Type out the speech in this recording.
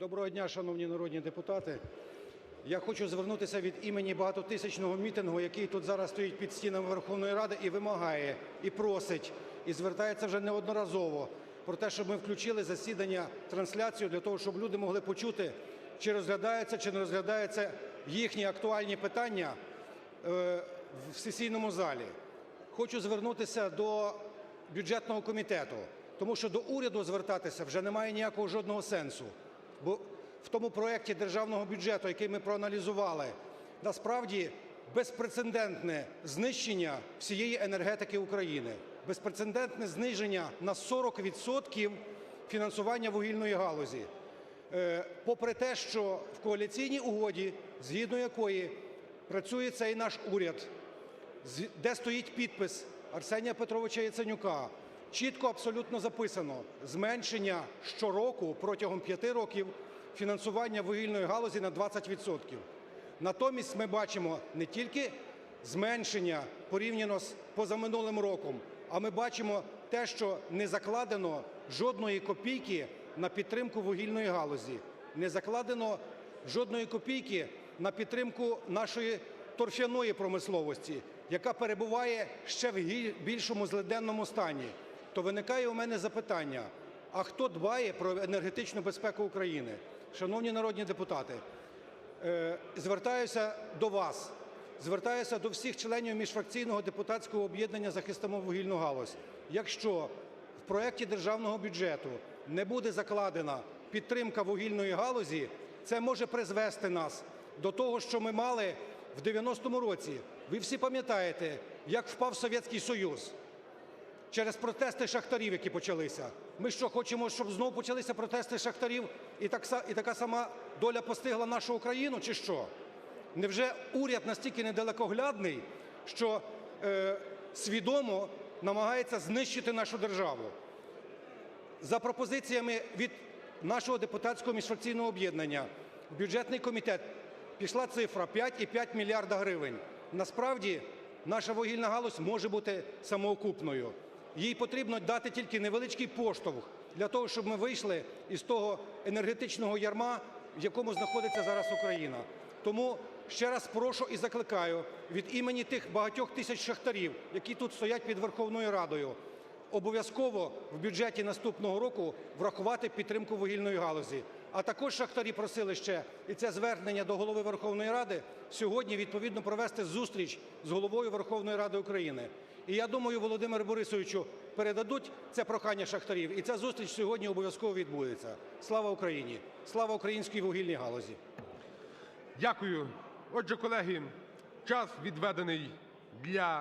Доброго дня, шановні народні депутати. Я хочу звернутися від імені багатотисячного мітингу, який тут зараз стоїть під стінами Верховної Ради і вимагає, і просить, і звертається вже неодноразово про те, щоб ми включили засідання, трансляцію для того, щоб люди могли почути, чи розглядаються, чи не розглядаються їхні актуальні питання е, в сесійному залі. Хочу звернутися до бюджетного комітету, тому що до уряду звертатися вже немає ніякого жодного сенсу. Бо в тому проєкті державного бюджету, який ми проаналізували, насправді безпрецедентне знищення всієї енергетики України, безпрецедентне зниження на 40% фінансування вугільної галузі. Е, Попри те, що в коаліційній угоді, згідно якої працює цей наш уряд, де стоїть підпис Арсенія Петровича Яценюка, чітко абсолютно записано зменшення щороку протягом п'яти років фінансування вугільної галузі на 20%. Натомість ми бачимо не тільки зменшення порівняно з позаминулим роком, а ми бачимо те, що не закладено жодної копійки на підтримку вугільної галузі, не закладено жодної копійки на підтримку нашої торфяної промисловості, яка перебуває ще в більшому злиденному стані. То виникає у мене запитання: а хто дбає про енергетичну безпеку України? Шановні народні депутати, е, звертаюся до вас, звертаюся до всіх членів міжфракційного депутатського об'єднання «Захистимо вугільну галузь». Якщо в проєкті державного бюджету не буде закладена підтримка вугільної галузі, це може призвести нас до того, що ми мали в 90-му році. Ви всі пам'ятаєте, як впав Совєтський Союз через протести шахтарів, які почалися. Ми що, хочемо, щоб знову почалися протести шахтарів і, так, і така сама доля постигла нашу Україну, чи що? Невже уряд настільки недалекоглядний, що е, свідомо намагається знищити нашу державу? За пропозиціями від нашого депутатського міжфракційного об'єднання в бюджетний комітет пішла цифра 5,5 мільярда гривень. Насправді наша вугільна галузь може бути самоокупною. Їй потрібно дати тільки невеличкий поштовх для того, щоб ми вийшли із того енергетичного ярма, в якому знаходиться зараз Україна. Тому ще раз прошу і закликаю від імені тих багатьох тисяч шахтарів, які тут стоять під Верховною Радою, обов'язково в бюджеті наступного року врахувати підтримку вугільної галузі. А також шахтарі просили ще, і це звернення до голови Верховної Ради, сьогодні відповідно провести зустріч з головою Верховної Ради України. І я думаю, Володимиру Борисовичу передадуть це прохання шахтарів, і ця зустріч сьогодні обов'язково відбудеться. Слава Україні! Слава українській вугільній галузі! Дякую. Отже, колеги, час відведений для